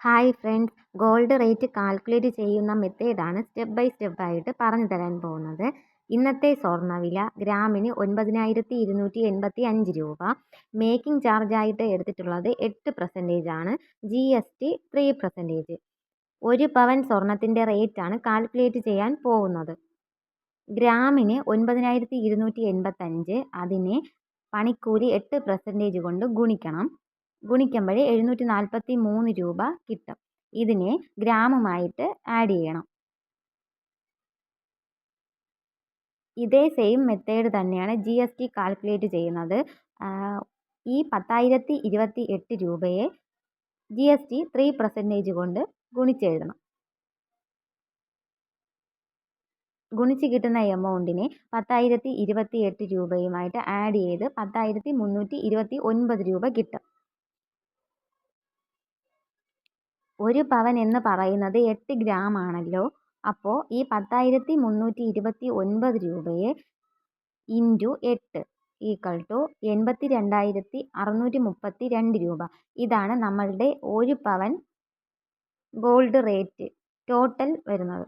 Hi friends. Gold rate calculate ചെയ്യുന്ന മെത്തേഡാണ് step by step ആയിട്ട് പറഞ്ഞു തരാൻ പോകുന്നത്. ഇന്നത്തെ സ്വർണവില ഗ്രാമിന് ഒൻപതിനായിരത്തി ഇരുന്നൂറ്റി എൺപത്തി അഞ്ച് രൂപ. മേക്കിംഗ് ചാർജായിട്ട് എടുത്തിട്ടുള്ളത് എട്ട് പെർസെന്റേജ് ആണ്. G S T three percentage ഒരു പവൻ സ്വർണത്തിന്റെ റേറ്റാണ് കാൽക്കുലേറ്റ് ചെയ്യാൻ പോകുന്നത്. ഗ്രാമിന് ഒൻപതിനായിരത്തി ഇരുന്നൂറ്റി എൺപത്തഞ്ച് അതിനെ പണിക്കൂലി എട്ട് പെർസെന്റേജ് കൊണ്ട് ഗുണിക്കണം. ഗുണിക്കുമ്പോൾ എഴുന്നൂറ്റി നാൽപ്പത്തി മൂന്ന് രൂപ കിട്ടും. ഇതിനെ ഗ്രാമുമായിട്ട് ആഡ് ചെയ്യണം. ഇതേ സെയിം മെത്തേഡ് തന്നെയാണ് ജി എസ് ടി കാൽക്കുലേറ്റ് ചെയ്യുന്നത്. ഈ പത്തായിരത്തി ഇരുപത്തി എട്ട് രൂപയെ G S T three percentage കൊണ്ട് ഗുണിച്ചെഴുതണം. ഗുണിച്ച് കിട്ടുന്ന എമൗണ്ടിനെ പത്തായിരത്തി ഇരുപത്തി എട്ട് രൂപയുമായിട്ട് ആഡ് ചെയ്ത് പത്തായിരത്തി മുന്നൂറ്റി ഇരുപത്തി ഒൻപത് രൂപ കിട്ടും. ഒരു പവൻ എന്ന് പറയുന്നത് എട്ട് ഗ്രാം ആണല്ലോ. അപ്പോൾ ഈ പത്തായിരത്തി മുന്നൂറ്റി ഇരുപത്തി ഒൻപത് രൂപയെ ഇന്റു എട്ട് ഈക്വൽ ടു എൺപത്തി രണ്ടായിരത്തി അറുന്നൂറ്റി മുപ്പത്തി രണ്ട് രൂപ. ഇതാണ് നമ്മളുടെ ഒരു പവൻ ഗോൾഡ് റേറ്റ് ടോട്ടൽ വരുന്നത്.